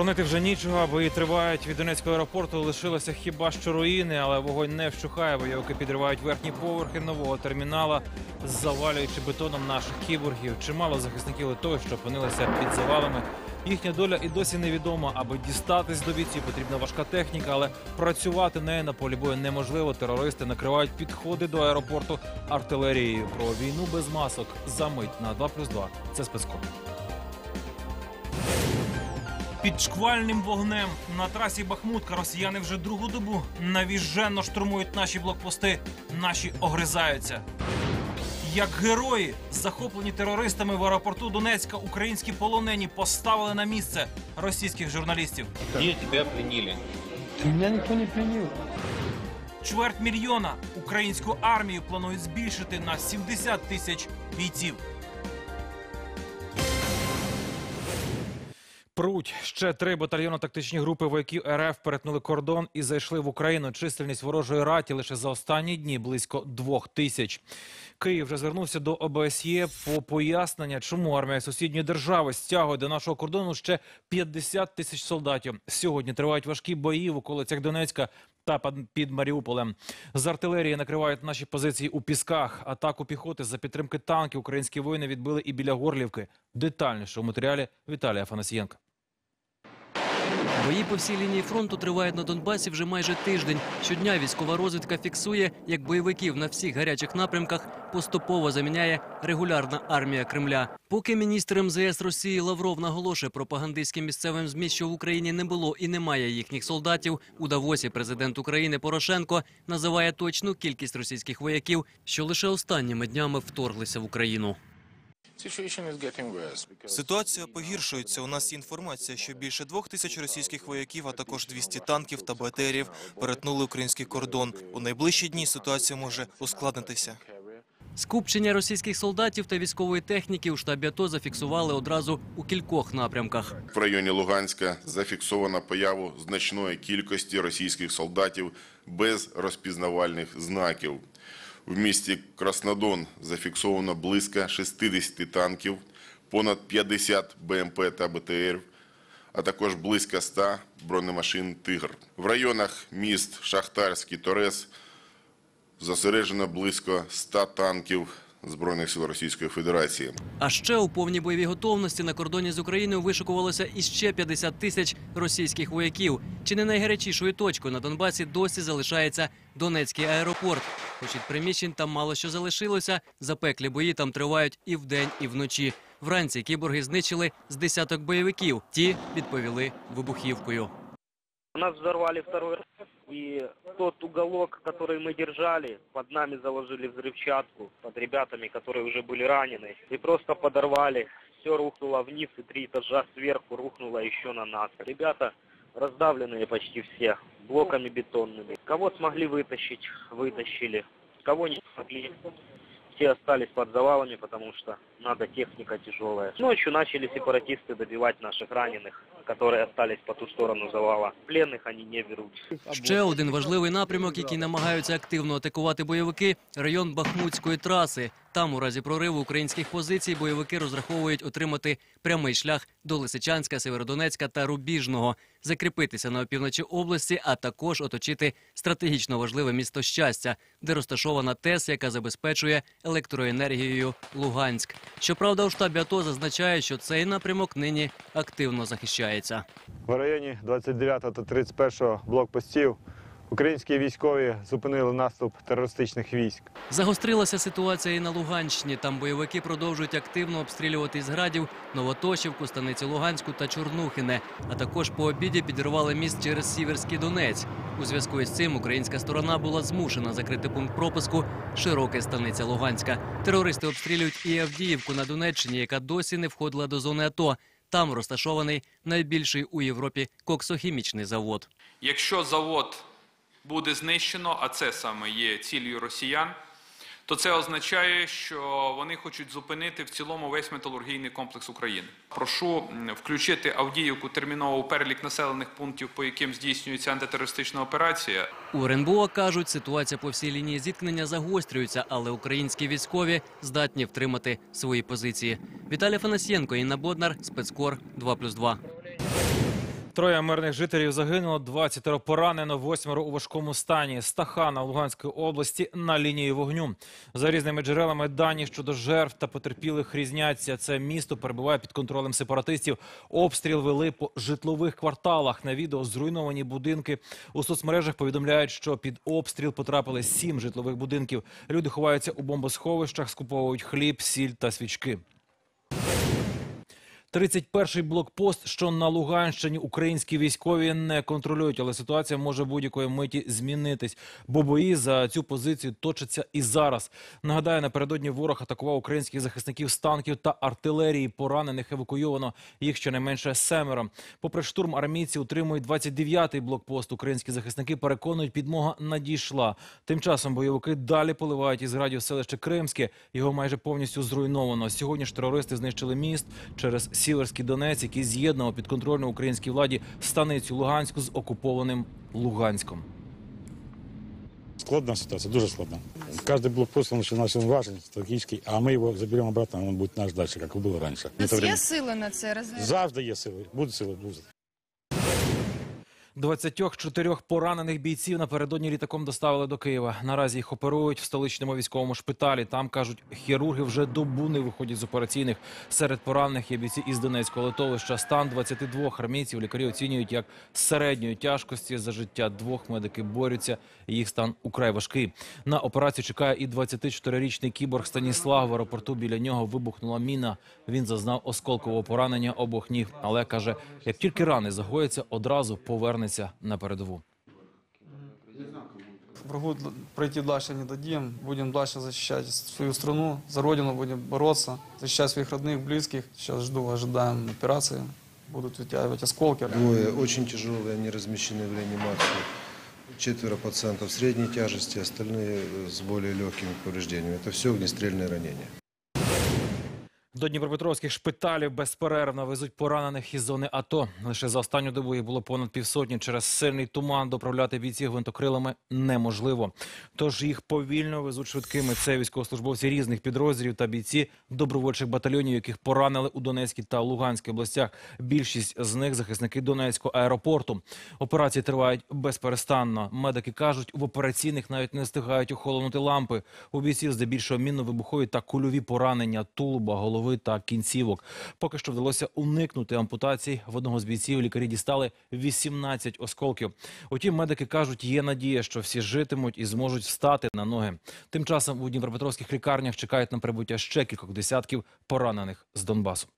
Боронити вже нічого, бої тривають від Донецького аеропорту. Лишилося хіба що руїни, але вогонь не вщухає. Бойовики підривають верхні поверхи нового термінала, завалюючи бетоном наших кіборгів. Чимало захисників ЛТО, що опинилися під завалами. Їхня доля і досі невідома. Аби дістатись до відсі, потрібна важка техніка, але працювати нею на полі бою неможливо. Терористи накривають підходи до аеропорту артилерією. Про війну без масок за мить на 2+,2. Це спецкор. Під шквальним вогнем на трасі Бахмутка росіяни вже другу добу навіженно штурмують наші блокпости. Наші огризаються. Як герої, захоплені терористами в аеропорту Донецька, українські полонені поставили на місце російських журналістів. Где тебя пленили? Меня никто не пленил. Чверть мільйона українську армію планують збільшити на 70 тисяч бійців. Пруть ще три батальйонно-тактичні групи вояків РФ перетнули кордон і зайшли в Україну. Чисельність ворожої раті лише за останні дні близько двох тисяч. Київ вже звернувся до ОБСЄ по пояснення, чому армія сусідньої держави стягує до нашого кордону ще 50 тисяч солдатів. Сьогодні тривають важкі бої в околицях Донецька та під- Маріуполем. З артилерії накривають наші позиції у пісках. Атаку піхоти за підтримки танків українські воїни відбили і біля Горлівки. Детальніше у матеріалі Віталія Афанасієнка. Бої по всій лінії фронту тривають на Донбасі вже майже тиждень. Щодня військова розвідка фіксує, як бойовиків на всіх гарячих напрямках поступово заміняє регулярна армія Кремля. Поки міністр МЗС Росії Лавров наголошує пропагандистським місцевим змі, що в Україні не було і немає їхніх солдатів. У Давосі президент України Порошенко називає точну кількість російських вояків, що лише останніми днями вторглися в Україну. Ситуація погіршується. У нас є інформація, що більше двох тисяч російських вояків, а також 200 танків та БТРів перетнули український кордон. У найближчі дні ситуація може ускладнитися. Скупчення російських солдатів та військової техніки у штабі АТО зафіксували одразу у кількох напрямках. В районі Луганська зафіксовано появу значної кількості російських солдатів без розпізнавальних знаків. В місті Краснодон зафіксовано близько 60 танків, понад 50 БМП та БТР, а також близько 100 бронемашин «Тигр». В районах міст Шахтарський Торес зосереджено близько 100 танків Збройних сил Російської Федерації. А ще у повній бойовій готовності на кордоні з Україною вишикувалося іще 50 тисяч російських вояків. Чи не найгарячішою точкою на Донбасі досі залишається Донецький аеропорт. Хоч від приміщень там мало що залишилося, запеклі бої там тривають і вдень, і вночі. Вранці кіборги знищили з десяток бойовиків. Ті відповіли вибухівкою. Нас взорвали второй раз, и тот уголок, который мы держали, под нами заложили взрывчатку, под ребятами, которые уже были ранены, и просто подорвали. Все рухнуло вниз, и три этажа сверху рухнуло еще на нас. Ребята раздавленные почти все, блоками бетонными. Кого смогли вытащить, вытащили. Кого не смогли, все остались под завалами, потому что надо техника тяжелая. Ночью начали сепаратисты добивать наших раненых, которые остались по ту сторону завала. Пленных они не берут. Ще один важливий напрямок, який намагаються активно атакувати бойовики район Бахмутської траси. Там, у разі прориву українських позицій, бойовики розраховують отримати прямий шлях до Лисичанська, Северодонецька та Рубіжного, закріпитися на опівночі області, а також оточити стратегічно важливе місто щастя, де розташована ТЕС, яка забезпечує електроенергією Луганськ. Щоправда, у штабі АТО зазначають, що цей напрямок нині активно захищається. В районі 29 та 31 блокпостів українські військові зупинили наступ терористичних військ. Загострилася ситуація і на Луганщині. Там бойовики продовжують активно обстрілювати із градів Новотошівку, станицю Луганську та Чорнухине. А також по обіді підірвали міст через Сіверський Донець. У зв'язку із цим українська сторона була змушена закрити пункт пропуску широке станиця Луганська. Терористи обстрілюють і Авдіївку на Донеччині, яка досі не входила до зони АТО. Там розташований найбільший у Європі коксохімічний завод. Якщо завод буде знищено, а це саме є ціллю росіян, то це означає, що вони хочуть зупинити в цілому весь металургійний комплекс України. Прошу включити Авдіївку терміново у перелік населених пунктів, по яким здійснюється антитерористична операція. У РНБО кажуть, ситуація по всій лінії зіткнення загострюється, але українські військові здатні втримати свої позиції. Віталій Фанасьєнко, Інна Боднар, спецкор 2+,2. Троє мирних жителів загинуло, 20 поранено, восьмеро у важкому стані. Стахана Луганської області на лінії вогню. За різними джерелами дані щодо жертв та потерпілих різняться. Це місто перебуває під контролем сепаратистів. Обстріл вели по житлових кварталах. На відео зруйновані будинки. У соцмережах повідомляють, що під обстріл потрапили сім житлових будинків. Люди ховаються у бомбосховищах, скуповують хліб, сіль та свічки. 31-й блокпост, що на Луганщині українські військові не контролюють, але ситуація може будь-якої миті змінитись, бо бої за цю позицію точаться і зараз. Нагадаю, напередодні ворог атакував українських захисників з танків та артилерії. Поранених евакуйовано їх щонайменше семеро. Попри штурм, армійці утримують 29-й блокпост. Українські захисники переконують, підмога надійшла. Тим часом бойовики далі поливають із градів селище Кримське. Його майже повністю зруйновано. Сьогодні ж терористи знищили міст через Сіверський Донець, який з'єднував підконтрольну українській владі станицю Луганську з окупованим Луганськом. Складная ситуация, дуже складно. Каждый блокпост, он начинается важен, стратегический, а мы его заберем обратно, он будет наш дальше, как и было раньше. У нас Это є время. сили на це резерв? Завжди є сили, будуть сили, будуть. 24 поранених бійців напередодні літаком доставили до Києва. Наразі їх оперують в столичному військовому шпиталі. Там кажуть, хірурги вже добу не виходять з операційних. Серед поранених є бійці із Донецького литовища. Стан 22 армійців лікарі оцінюють як середньої тяжкості. За життя двох медики борються. Їх стан украй важкий. На операцію чекає і 24-річний кіборг Станіслав. В аеропорту біля нього вибухнула міна. Він зазнав осколкового поранення обох ніг. Але каже, як тільки рани загояться, одразу повернеться на передову. Врагу д- пройти дальше не дадим. Будем дальше защищать свою страну, за родину будем бороться, защищать своих родных, близких. Сейчас жду, ожидаем операции. Будут вытягивать осколки. Двое очень тяжелые, они размещены в реанимации. Четверо пациентов средней тяжести, остальные э, с более легкими повреждениями. Это все огнестрельные ранения. До Дніпропетровських шпиталів безперервно везуть поранених із зони АТО. Лише за останню добу їх було понад півсотні. Через сильний туман доправляти бійців гвинтокрилами неможливо. Тож їх повільно везуть швидкими. Це військовослужбовці різних підрозділів та бійці добровольчих батальйонів, яких поранили у Донецькій та Луганській областях. Більшість з них захисники Донецького аеропорту. Операції тривають безперестанно. Медики кажуть, в операційних навіть не встигають охолонути лампи. У бійців здебільшого мінно-вибухові та кульові поранення тулуба, голови та кінцівок. Поки що вдалося уникнути ампутацій. В одного з бійців лікарі дістали 18 осколків. Утім, медики кажуть, є надія, що всі житимуть і зможуть встати на ноги. Тим часом у дніпропетровських лікарнях чекають на прибуття ще кількох десятків поранених з Донбасу.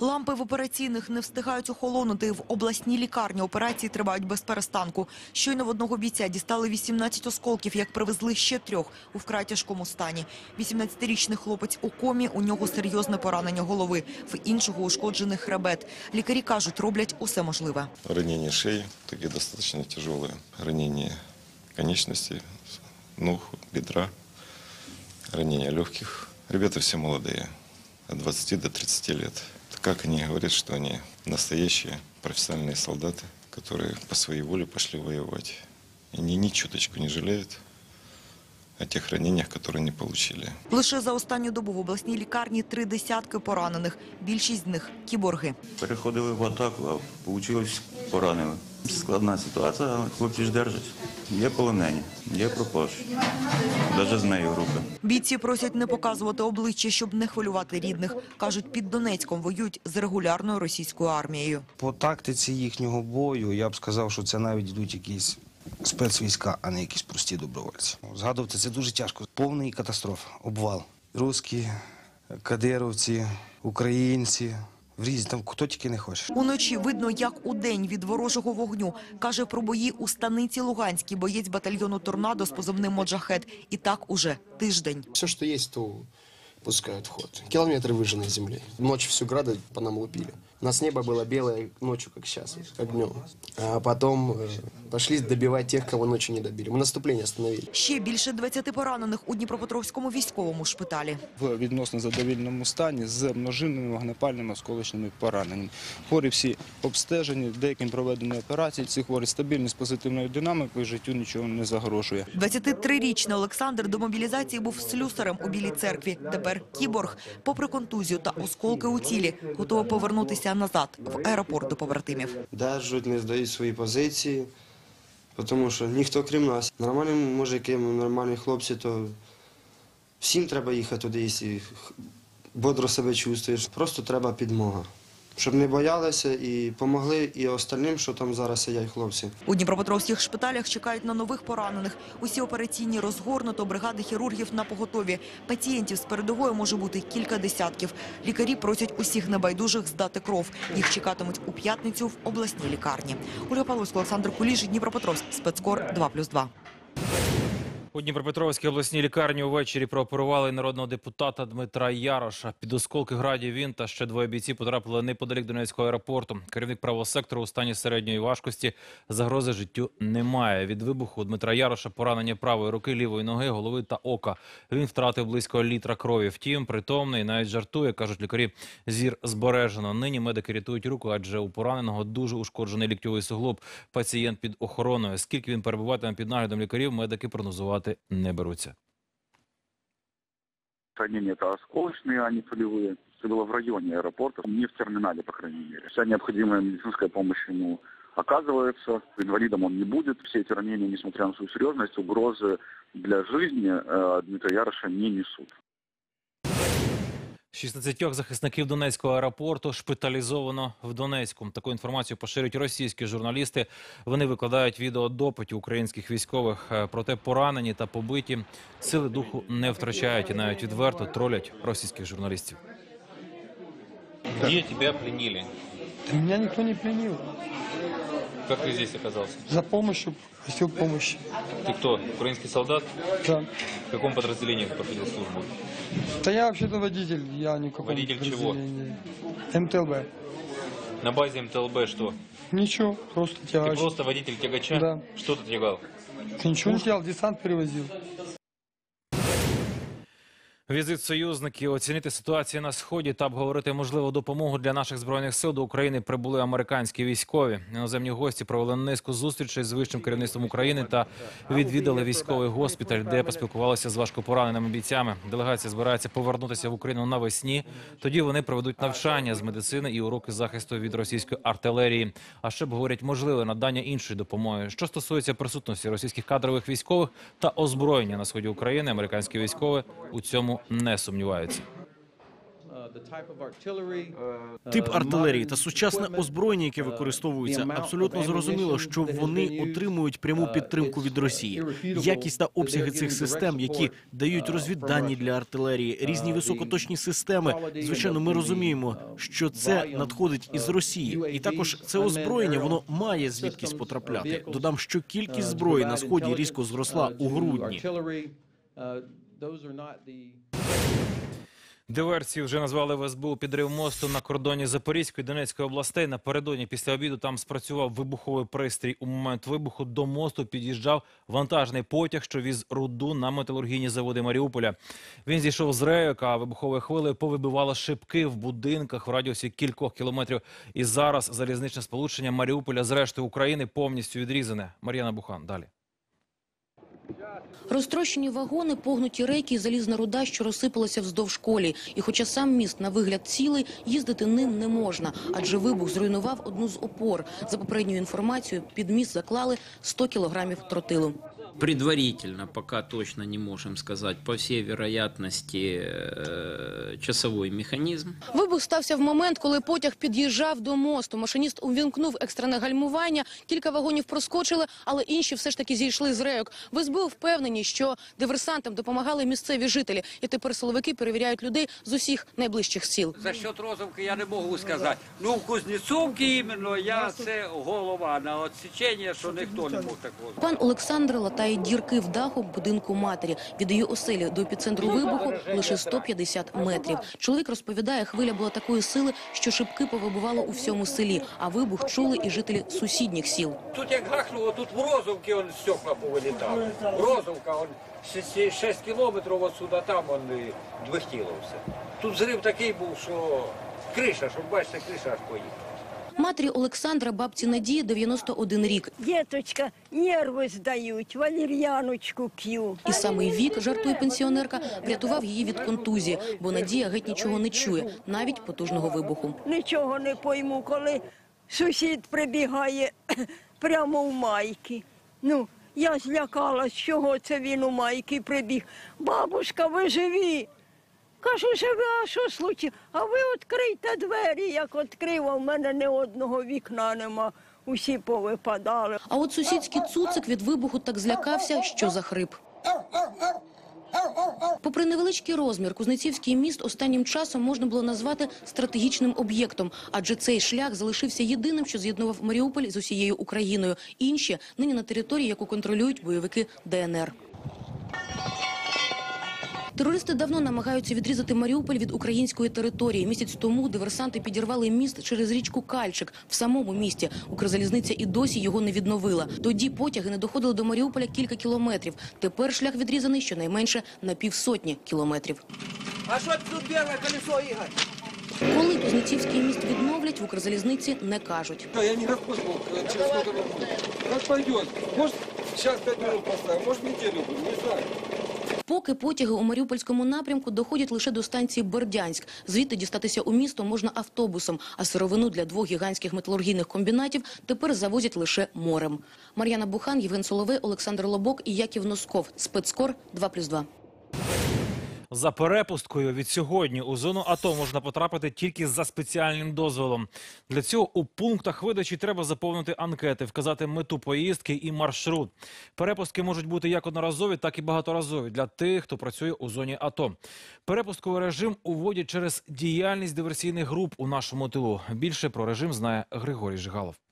Лампи в операційних не встигають охолонути. В обласній лікарні операції тривають без перестанку. Щойно в одного бійця дістали 18 осколків, як привезли ще трьох у вкрай тяжкому стані. 18-річний хлопець у комі, у нього серйозне поранення голови, в іншого ушкоджений хребет. Лікарі кажуть, роблять усе можливе. Ранение шеи, такие достаточно тяжелые. Ранение конечностей, ног, бедра, ранение легких. Ребята все молодые, от 20 до 30 лет Как они говорят, что они настоящие профессиональные солдаты, которые по своей воле пошли воевать. И они ни чуточку не жалеют о тех ранениях, которые они получили. Лише за останню добу в обласній лікарні три десятки поранених. Більшість з них – кіборги. Переходили в атаку, а вийшло поранили. Складна ситуація, але хлопці ж держать. Є полонені, є пропавші. Навіть з нею групи. Бійці просять не показувати обличчя, щоб не хвилювати рідних. Кажуть, під Донецьком воюють з регулярною російською армією. По тактиці їхнього бою я б сказав, що це навіть йдуть якісь спецвійська, а не якісь прості добровольці. Згадувати це дуже тяжко. Повний катастроф, обвал. Русські, кадировці, українці. В різні, там хто тільки не хоче. Уночі видно, як у день від ворожого вогню. Каже про бої у станиці Луганській боєць батальйону «Торнадо» з позивним «Моджахет». І так уже тиждень. Все, что есть, то пускают в ход. Километры выжженной земли. Ночью всю грады по нам лупили. У нас небо было белое ночью, как сейчас, как днем. А потом э, пошли добивать тех, кого ночью не добили. Мы наступление остановили. Ще більше 20 поранених у Дніпропетровському військовому шпиталі. в відносно задовільному стані з множинними вогнепальними осколочними пораненнями. Хворі всі обстежені, деяким проведені операції. Ці хворі стабільні з позитивною динамікою, життю нічого не загрожує. 23-річний Олександр до мобілізації був слюсарем у Білій церкві. Тепер кіборг. Попри контузію та осколки у тілі, готовий повернутися повертатися назад в аеропорт до побратимів. держать, не здають свої позиції, тому що ніхто крім нас. Нормальні мужики, нормальні хлопці, то всім треба їхати туди, якщо бодро себе чувствуєш. Просто треба підмога. Щоб не боялися і допомогли і остальним, що там зараз сидять хлопці. У Дніпропетровських шпиталях чекають на нових поранених. Усі операційні розгорнуто, бригади хірургів на поготові. Пацієнтів з передової може бути кілька десятків. Лікарі просять усіх небайдужих здати кров. Їх чекатимуть у п'ятницю в обласній лікарні. Ольга Павловська, Олександр Куліш, Дніпропетровськ, спецкор 2+,2. У Дніпропетровській обласній лікарні увечері прооперували народного депутата Дмитра Яроша. Під осколки градів він та ще двоє бійців потрапили неподалік Донецького аеропорту. Керівник правого сектору у стані середньої важкості загрози життю немає. Від вибуху Дмитра Яроша поранення правої руки, лівої ноги, голови та ока. Він втратив близько літра крові. Втім, притомний навіть жартує, кажуть лікарі. Зір збережено. Нині медики рятують руку, адже у пораненого дуже ушкоджений ліктьовий суглоб. Пацієнт під охороною. Скільки він перебуватиме під наглядом лікарів, медики прогнозувати не беруться. Ранения это осколочные, а не пулевые. Это было в районе аэропорта, не в терминале, по крайней мере. Вся необходимая медицинская помощь ему оказывается. Инвалидом он не будет. Все эти ранения, несмотря на свою серьезность, угрозы для жизни э, Дмитрия Яроша не несут. 16 захисників Донецького аеропорту шпиталізовано в Донецьку. Таку інформацію поширюють російські журналісти. Вони викладають відео допитів українських військових. Е, Проте поранені та побиті сили духу не втрачають і навіть відверто тролять російських журналістів. Где тебя пленили? Да меня никто не пленил. Как ты здесь оказался? За помощью просил помощи. Ты кто? Украинский солдат? Да. В каком подразделении ты проходил службу? Да я вообще-то водитель, я ни в каком Водитель чего? МТЛБ. На базе МТЛБ что? Ничего, просто Ты тягач. просто водитель тягача? Да. Что ты тягал? Ничего не делал, десант перевозил. Візит союзників, оцінити ситуацію на сході та обговорити можливу допомогу для наших збройних сил до України прибули американські військові. Іноземні гості провели низку зустрічей з вищим керівництвом України та відвідали військовий госпіталь, де поспілкувалися з важкопораненими бійцями. Делегація збирається повернутися в Україну навесні. Тоді вони проведуть навчання з медицини і уроки захисту від російської артилерії. А ще обговорять можливе надання іншої допомоги. Що стосується присутності російських кадрових військових та озброєння на сході України, американські військові у цьому не сумніваються. Тип артилерії та сучасне озброєння, яке використовується, абсолютно зрозуміло, що вони отримують пряму підтримку від Росії. Якість та обсяги цих систем, які дають розвіддані для артилерії, різні високоточні системи. Звичайно, ми розуміємо, що це надходить із Росії, і також це озброєння воно має звідкись потрапляти. Додам, що кількість зброї на сході різко зросла у грудні. Диверсію вже назвали в СБУ підрив мосту на кордоні Запорізької Донецької областей. Напередодні після обіду там спрацював вибуховий пристрій. У момент вибуху до мосту під'їжджав вантажний потяг, що віз руду на металургійні заводи Маріуполя. Він зійшов з рейок, а вибуховою хвилею повибивало шибки в будинках в радіусі кількох кілометрів. І зараз залізничне сполучення Маріуполя з рештою України повністю відрізане. Мар'яна Бухан далі. Розтрощені вагони, погнуті рейки і залізна руда, що розсипалася вздовж колі. І хоча сам міст на вигляд цілий, їздити ним не можна, адже вибух зруйнував одну з опор. За попередньою інформацією, під міст заклали 100 кілограмів тротилу. Предварительно, пока точно не можем сказать, по всей вероятности, э, часовой механизм. Вибух стався в момент, коли потяг під'їжджав до мосту. Машиніст увімкнув екстрене гальмування, кілька вагонів проскочили, але інші все ж таки зійшли з рейок. В СБУ впевнені, що диверсантам допомагали місцеві жителі. І тепер силовики перевіряють людей з усіх найближчих сіл. За счет Розовки я не можу сказати. Ну, в Кузнецовці іменно я це голова на відсічення, що ніхто не мог такого. Пан Олександр латає дірки в даху будинку матері. Від її оселі до епіцентру вибуху лише 150 метрів. Чоловік розповідає, хвиля була такої сили, що шибки повибивало у всьому селі, а вибух чули і жителі сусідніх сіл. Тут як гахнуло, тут в Розовці он стекла повилітали. Розовка, он 6 кілометрів отсюда, там он двихтіло все. Тут зрив такий був, що криша, щоб бачите, криша аж поїхала. Матері Олександра, бабці Надії, 91 рік. Діточка, нерви здають, валір'яночку п'ю. І саме вік, жартує пенсіонерка, врятував її від контузії, бо Надія геть нічого не чує, навіть потужного вибуху. Нічого не пойму, коли сусід прибігає прямо в майки. Ну, я злякалась, чого це він у майки прибіг. Бабушка, ви живі. Кажу, живі, а що случилось? А ви відкрийте двері, як відкрив, а в мене ні одного вікна нема. Усі повипадали. А от сусідський цуцик від вибуху так злякався, що захрип. Попри невеличкий розмір, Кузнецівський міст останнім часом можна було назвати стратегічним об'єктом, адже цей шлях залишився єдиним, що з'єднував Маріуполь з усією Україною. Інші нині на території, яку контролюють бойовики ДНР. Терористи давно намагаються відрізати Маріуполь від української території. Місяць тому диверсанти підірвали міст через річку Кальчик в самому місті. Укрзалізниця і досі його не відновила. Тоді потяги не доходили до Маріуполя кілька кілометрів. Тепер шлях відрізаний щонайменше на півсотні кілометрів. А що тут біле колесо, Ігор? Коли Кузнецівський міст відновлять, в Укрзалізниці не кажуть. Я не распознал, через сколько минут. Как пойдет. Может, сейчас пять минут поставим, может, неделю не знаю. Поки потяги у Маріупольському напрямку доходять лише до станції Бердянськ. Звідти дістатися у місто можна автобусом, а сировину для двох гігантських металургійних комбінатів тепер завозять лише морем. Мар'яна Бухан, Євген Соловей, Олександр Лобок і Яків Носков. Спецкор 2+,2. За перепусткою від сьогодні у зону АТО можна потрапити тільки за спеціальним дозволом. Для цього у пунктах видачі треба заповнити анкети, вказати мету поїздки і маршрут. Перепустки можуть бути як одноразові, так і багаторазові для тих, хто працює у зоні АТО. Перепустковий режим уводять через діяльність диверсійних груп у нашому тилу. Більше про режим знає Григорій Жигалов.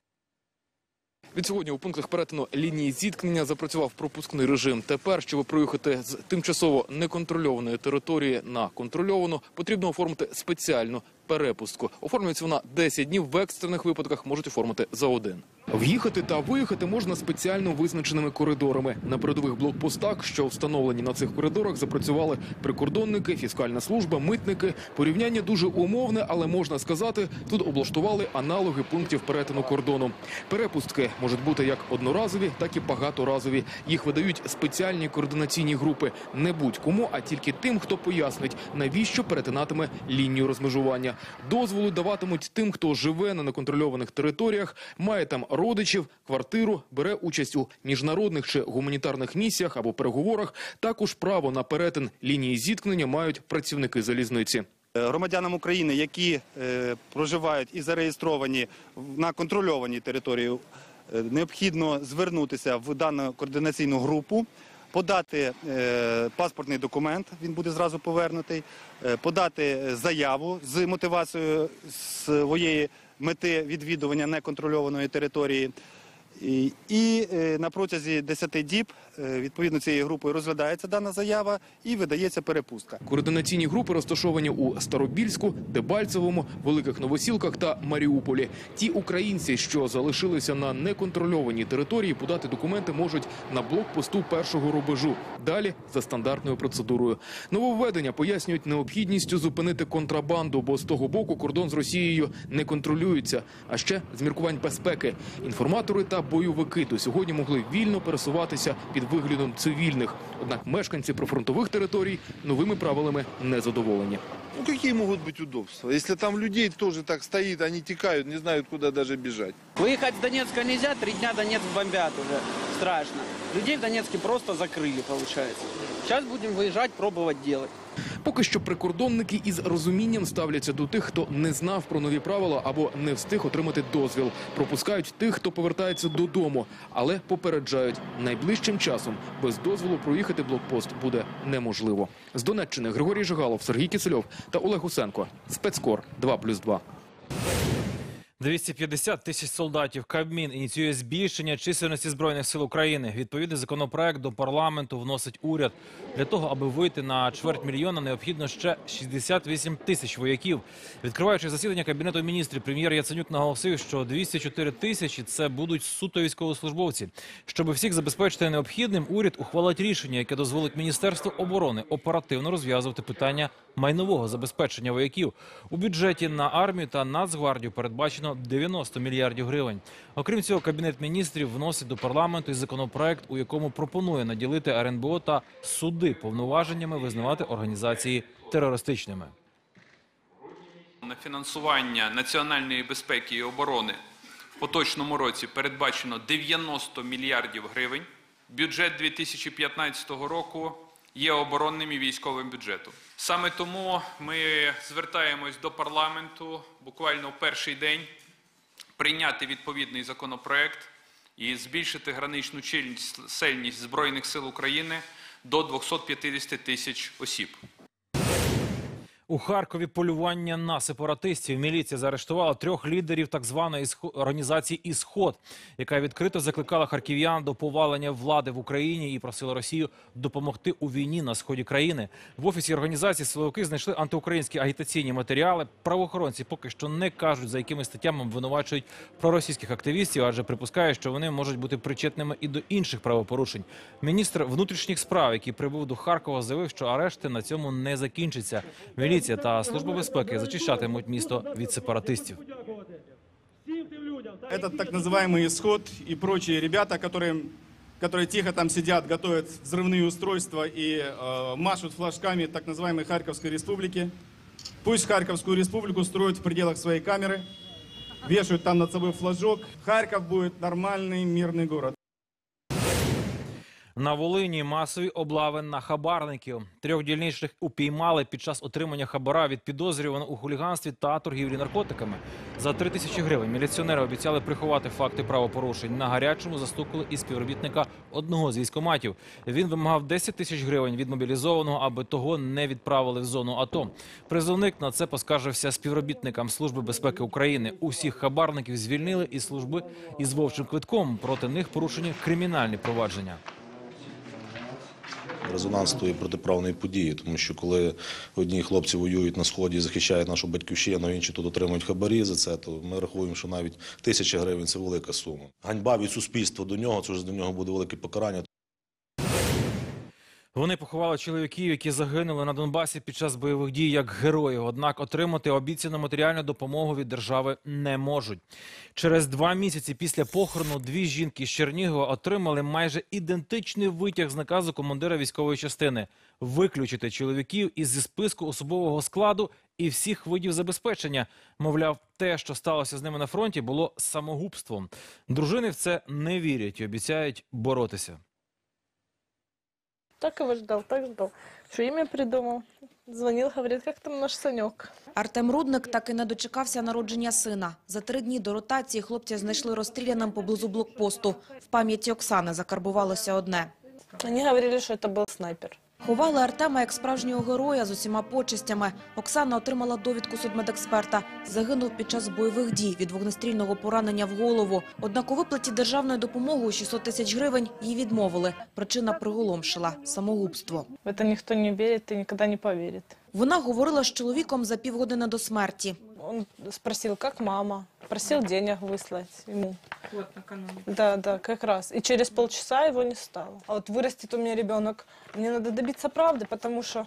Відсьогодні у пунктах перетину лінії зіткнення запрацював пропускний режим. Тепер, щоб проїхати з тимчасово неконтрольованої території на контрольовану, потрібно оформити спеціальну перепустку. Оформлюється вона 10 днів. В екстрених випадках можуть оформити за один. В'їхати та виїхати можна спеціально визначеними коридорами. На передових блокпостах, що встановлені на цих коридорах, запрацювали прикордонники, фіскальна служба, митники. Порівняння дуже умовне, але можна сказати, тут облаштували аналоги пунктів перетину кордону. Перепустки можуть бути як одноразові, так і багаторазові. Їх видають спеціальні координаційні групи. Не будь-кому, а тільки тим, хто пояснить, навіщо перетинатиме лінію розмежування. Дозволи даватимуть тим, хто живе на неконтрольованих територіях, має там родичів, квартиру, бере участь у міжнародних чи гуманітарних місіях або переговорах. Також право на перетин лінії зіткнення мають працівники залізниці. Е, Громадянам України, які е, проживають і зареєстровані на контрольованій території, е, необхідно звернутися в дану координаційну групу, подати паспортний документ, він буде зразу повернутий, подати заяву з мотивацією своєї мети відвідування неконтрольованої території. І, е, на протязі 10 діб е, відповідно цією групою розглядається дана заява і видається перепустка. Координаційні групи розташовані у Старобільську, Дебальцевому, Великих Новосілках та Маріуполі. Ті українці, що залишилися на неконтрольованій території, подати документи можуть на блокпосту першого рубежу. Далі за стандартною процедурою. Нововведення пояснюють необхідністю зупинити контрабанду, бо з того боку кордон з Росією не контролюється. А ще з міркувань безпеки. Інформатори та бойовики до сьогодні могли вільно пересуватися під виглядом цивільних. Однак мешканці прифронтових територій новими правилами не задоволені. Ну какие могут быть удобства? Если там людей тоже так стоит, они текают, не знают, куда даже бежать. Выехать с Донецка нельзя, три дня Донецк бомбят уже. Страшно. Людей в Донецке просто закрыли, получается. Сейчас будем выезжать, пробовать делать. Поки що прикордонники із розумінням ставляться до тих, хто не знав про нові правила або не встиг отримати дозвіл. Пропускають тих, хто повертається додому, але попереджають найближчим часом без дозволу проїхати блокпост буде неможливо. З Донеччини Григорій Жигалов, Сергій Кисельов та Олег Усенко. Спецкор 2+,2. 250 тисяч солдатів. Кабмін ініціює збільшення чисельності збройних сил України. Відповідний законопроект до парламенту вносить уряд. Для того, аби вийти на чверть мільйона, необхідно ще 68 тисяч вояків. Відкриваючи засідання кабінету міністрів, прем'єр Яценюк наголосив, що 204 тисячі це будуть суто військовослужбовці. Щоб всіх забезпечити необхідним, уряд ухвалить рішення, яке дозволить міністерству оборони оперативно розв'язувати питання майнового забезпечення вояків. У бюджеті на армію та Нацгвардію передбачено приблизно 90 мільярдів гривень. Окрім цього, кабінет міністрів вносить до парламенту і законопроект, у якому пропонує наділити РНБО та суди повноваженнями визнавати організації терористичними. На фінансування національної безпеки і оборони в поточному році передбачено 90 мільярдів гривень. Бюджет 2015 року є оборонним і військовим бюджетом. Саме тому ми звертаємось до парламенту буквально в перший день прийняти відповідний законопроект і збільшити граничну чисельність Збройних сил України до 250 тисяч осіб. У Харкові полювання на сепаратистів. Міліція заарештувала трьох лідерів так званої «Ісхо- організації Ісход, яка відкрито закликала харків'ян до повалення влади в Україні і просила Росію допомогти у війні на сході країни. В офісі організації силовики знайшли антиукраїнські агітаційні матеріали. Правоохоронці поки що не кажуть, за якими статтями обвинувачують проросійських активістів, адже припускають, що вони можуть бути причетними і до інших правопорушень. Міністр внутрішніх справ, який прибув до Харкова, заявив, що арешти на цьому не закінчаться Міліція та служба безпеки зачищатимуть місто від сепаратистів. Этот так называемый исход и прочие ребята, которые, которые тихо там сидят, готовят взрывные устройства и э, машут флажками так называемой Харьковской республики. Пусть Харьковскую республику строят в пределах своей камеры, вешают там над собой флажок. Харьков будет нормальный мирный город. На Волині масові облави на хабарників. Трьох дільничних упіймали під час отримання хабара від підозрюваного у хуліганстві та торгівлі наркотиками. За три тисячі гривень міліціонери обіцяли приховати факти правопорушень. На гарячому застукали і співробітника одного з військоматів. Він вимагав 10 тисяч гривень від мобілізованого, аби того не відправили в зону АТО. Призовник на це поскаржився співробітникам Служби безпеки України. Усіх хабарників звільнили із служби із вовчим квитком. Проти них порушені кримінальні провадження. Резонанс тої протиправної події, тому що коли одні хлопці воюють на сході і захищають нашу батьківщину, інші тут отримують хабарі за це, то ми рахуємо, що навіть тисяча гривень це велика сума. Ганьба від суспільства до нього, це вже до нього буде велике покарання. Вони поховали чоловіків, які загинули на Донбасі під час бойових дій як героїв. Однак отримати обіцяну матеріальну допомогу від держави не можуть. Через два місяці після похорону дві жінки з Чернігова отримали майже ідентичний витяг з наказу командира військової частини виключити чоловіків із списку особового складу і всіх видів забезпечення. Мовляв, те, що сталося з ними на фронті, було самогубством. Дружини в це не вірять і обіцяють боротися. Так его ждал, так ждал. Что имя придумал. Звонил, говорит, как там наш Санек. Артем Рудник так і не дочекався народження сина. За три дні до ротації хлопця знайшли розстріляним поблизу блокпосту. В пам'яті Оксани закарбувалося одне. Они говорили, что это был снайпер. Ховали Артема як справжнього героя з усіма почестями. Оксана отримала довідку судмедексперта. Загинув під час бойових дій від вогнестрільного поранення в голову. Однак у виплаті державної допомоги у 600 тисяч гривень їй відмовили. Причина приголомшила – самогубство. В это никто не верит и никогда не поверит. Вона говорила з чоловіком за півгодини до смерті. Он спросил, как мама. Просил денег выслать ему. Вот, накануне. Да, да, как раз. И через полчаса его не стало. А вот вырастет у меня ребенок, мне надо добиться правды, потому что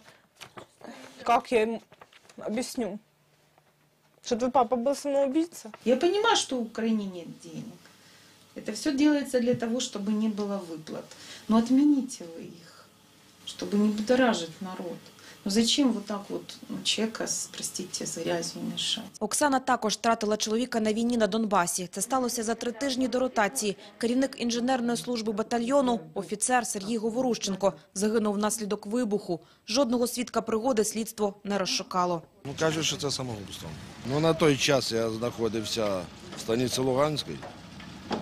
как я ему объясню? Что твой папа был самоубийца? Я понимаю, что в Украине нет денег. Это все делается для того, чтобы не было выплат. Но отмените вы их, чтобы не будоражить народ. Ну зачем вот так вот ну, человека, с, простите, с грязью мешать? Оксана також втратила чоловіка на війні на Донбасі. Це сталося за три тижні до ротації. Керівник інженерної служби батальйону, офіцер Сергій Говорущенко, загинув внаслідок вибуху. Жодного свідка пригоди слідство не розшукало. Ну, кажуть, що це самогубство. Ну, на той час я знаходився в станиці Луганській,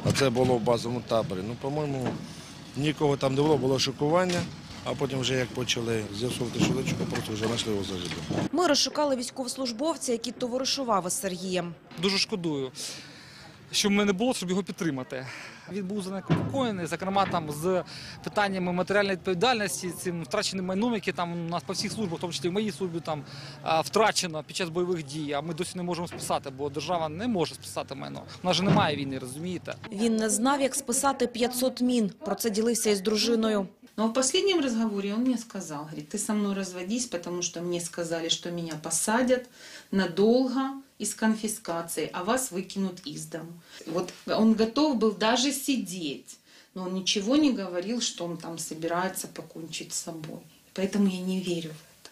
а це було в базовому таборі. Ну, по-моєму, нікого там не було, було шокування. А потім вже як почали з'ясовувати чоловічка, просто вже знайшли його загиблим. Ми розшукали військовослужбовця, який товаришував із Сергієм. Дуже шкодую, що в мене було, щоб його підтримати. Він був занепокоєний, зокрема там з питаннями матеріальної відповідальності, цим втраченим майном, яке там у нас по всіх службах, в тому числі в моїй службі, там втрачено під час бойових дій. А ми досі не можемо списати, бо держава не може списати майно. У нас же немає війни, розумієте? Він не знав, як списати 500 мін. Про це ділився із дружиною. Но в последнем разговоре он мне сказал, говорит, ты со мной разводись, потому что мне сказали, что меня посадят надолго, и с конфискацией, а вас выкинут из дому. Вот он готов был даже сидеть, но он ничего не говорил, что он там собирается покончить с собой. Поэтому я не верю в это.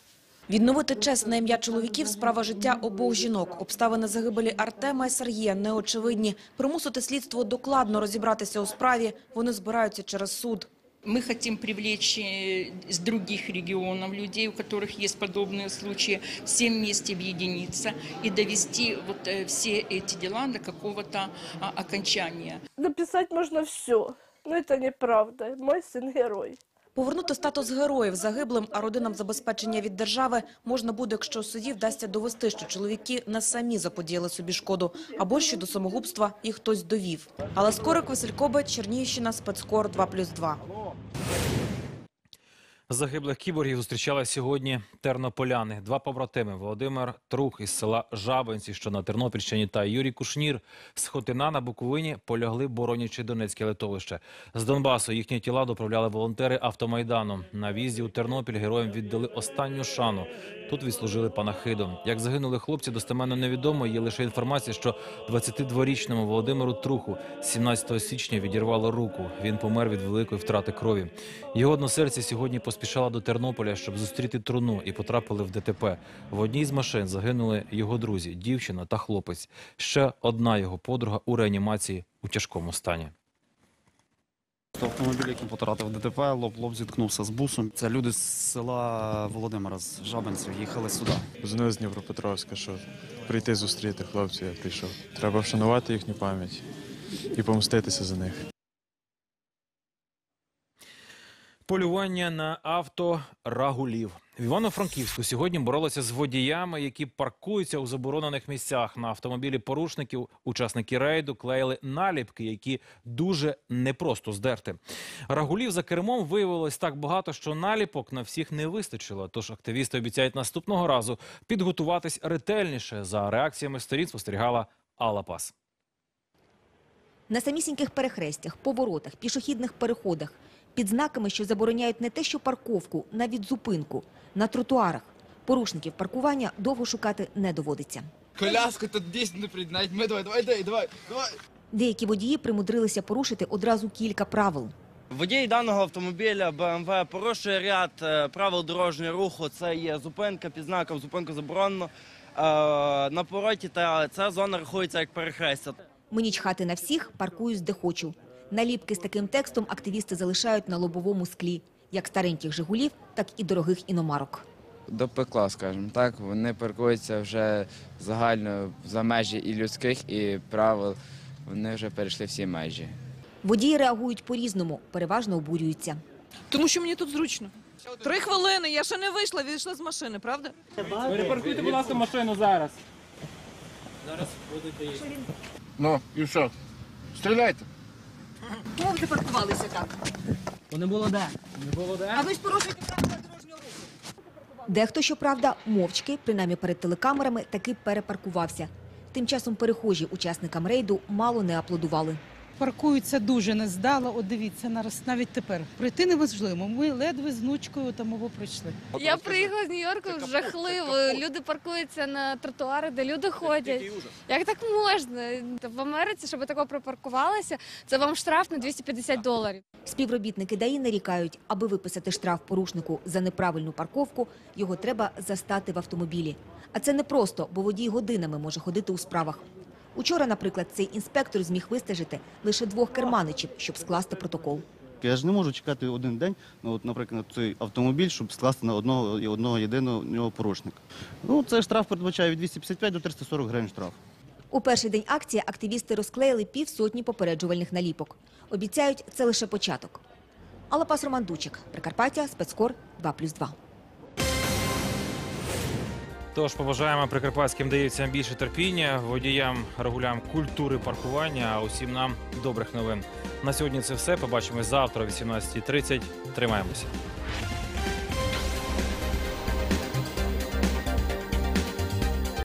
Відновити чесне ім'я чоловіків – справа життя обох жінок. Обставини загибелі Артема і Сергія неочевидні. Примусити слідство докладно розібратися у справі вони збираються через суд. Мы хотим привлечь э, с других регионов людей, у которых есть подобные случаи, всем вместе объединиться и довести вот э, все эти дела до какого-то а, окончания. Написать можно все, но это неправда. Мой сын герой. Повернути статус героїв загиблим, а родинам забезпечення від держави можна буде, якщо суді вдасться довести, що чоловіки не самі заподіяли собі шкоду, або що до самогубства їх хтось довів. Але Скорик, Василькоби, Чернігівщина, спецкор 2+,2. Загиблих кіборгів зустрічали сьогодні тернополяни. Два побратими Володимир Трух із села Жабинці, що на Тернопільщині, та Юрій Кушнір з Хотина на Буковині полягли, боронячи Донецьке литовище. З Донбасу їхні тіла доправляли волонтери автомайдану. На в'їзді у Тернопіль героям віддали останню шану. Тут відслужили панахиду. Як загинули хлопці, достеменно невідомо. Є лише інформація, що 22-річному Володимиру Труху 17 січня відірвало руку. Він помер від великої втрати крові. Його односельці сьогодні поспішала до Тернополя, щоб зустріти труну, і потрапили в ДТП. В одній з машин загинули його друзі, дівчина та хлопець. Ще одна його подруга у реанімації у тяжкому стані. Автомобіль, який потрапив ДТП, лоб-лоб зіткнувся з бусом. Це люди з села Володимира, з Жабинців, їхали сюди. Дзвонили з Дніпропетровська, що прийти зустріти хлопців, я прийшов. Треба вшанувати їхню пам'ять і помститися за них. Полювання на авто рагулів. В Івано-Франківську сьогодні боролися з водіями, які паркуються у заборонених місцях. На автомобілі порушників учасники рейду клеїли наліпки, які дуже непросто здерти. Рагулів за кермом виявилось так багато, що наліпок на всіх не вистачило. Тож активісти обіцяють наступного разу підготуватись ретельніше. За реакціями сторін спостерігала Алла Пас. На самісіньких перехрестях, поворотах, пішохідних переходах, під знаками, що забороняють не те, що парковку, навіть зупинку, на тротуарах. Порушників паркування довго шукати не доводиться. Коляска тут дійсно не приєднать. Ми давай, давай, давай, давай, давай. Деякі водії примудрилися порушити одразу кілька правил. Водій даного автомобіля БМВ порушує ряд е, правил дорожнього руху. Це є зупинка під знаком зупинку заборонено. Е, на повороті та ця зона рахується як перехрестя. Мені чхати на всіх, паркуюсь де хочу. Наліпки з таким текстом активісти залишають на лобовому склі, як стареньких «Жигулів», так і дорогих іномарок. допекла, скажімо так. Вони паркуються вже загально за межі і людських, і правил. Вони вже перейшли всі межі. Водії реагують по-різному, переважно обурюються. Тому що мені тут зручно. Три хвилини, я ще не вийшла, вийшла з машини, правда? Перепаркуйте, будь ласка, машину зараз. Зараз будете їхати. Ну, і що? Стріляйте. Чому ви запаркувалися так? Бо не було де. Не було де. А ви ж порушуєте правила дорожнього руху. Дехто, щоправда, мовчки, принаймні перед телекамерами, таки перепаркувався. Тим часом перехожі учасникам рейду мало не аплодували. Паркуються дуже нездало. От дивіться, нараз навіть тепер пройти неможливо. Ми ледве з внучкою там його пройшли. Я приїхала з Нью-Йорку жахливо. Люди паркуються на тротуари, де люди ходять. Як так можна? В Америці, щоб такого припаркувалися, це вам штраф на 250 доларів. Співробітники ДАІ нарікають, аби виписати штраф порушнику за неправильну парковку, його треба застати в автомобілі. А це непросто, бо водій годинами може ходити у справах. Учора, наприклад, цей інспектор зміг вистежити лише двох керманичів, щоб скласти протокол. Я ж не можу чекати один день, ну, от, наприклад, цей автомобіль, щоб скласти на одного, і одного єдиного нього порушника. Ну, це штраф передбачає від 255 до 340 гривень штраф. У перший день акції активісти розклеїли півсотні попереджувальних наліпок. Обіцяють, це лише початок. Алапас Роман Дучик, Прикарпаття, спецкор 2+,2. Тож побажаємо прикарпатським дається більше терпіння, водіям, регулям культури паркування, а усім нам добрих новин. На сьогодні це все. Побачимось завтра о 18.30. Тримаємося.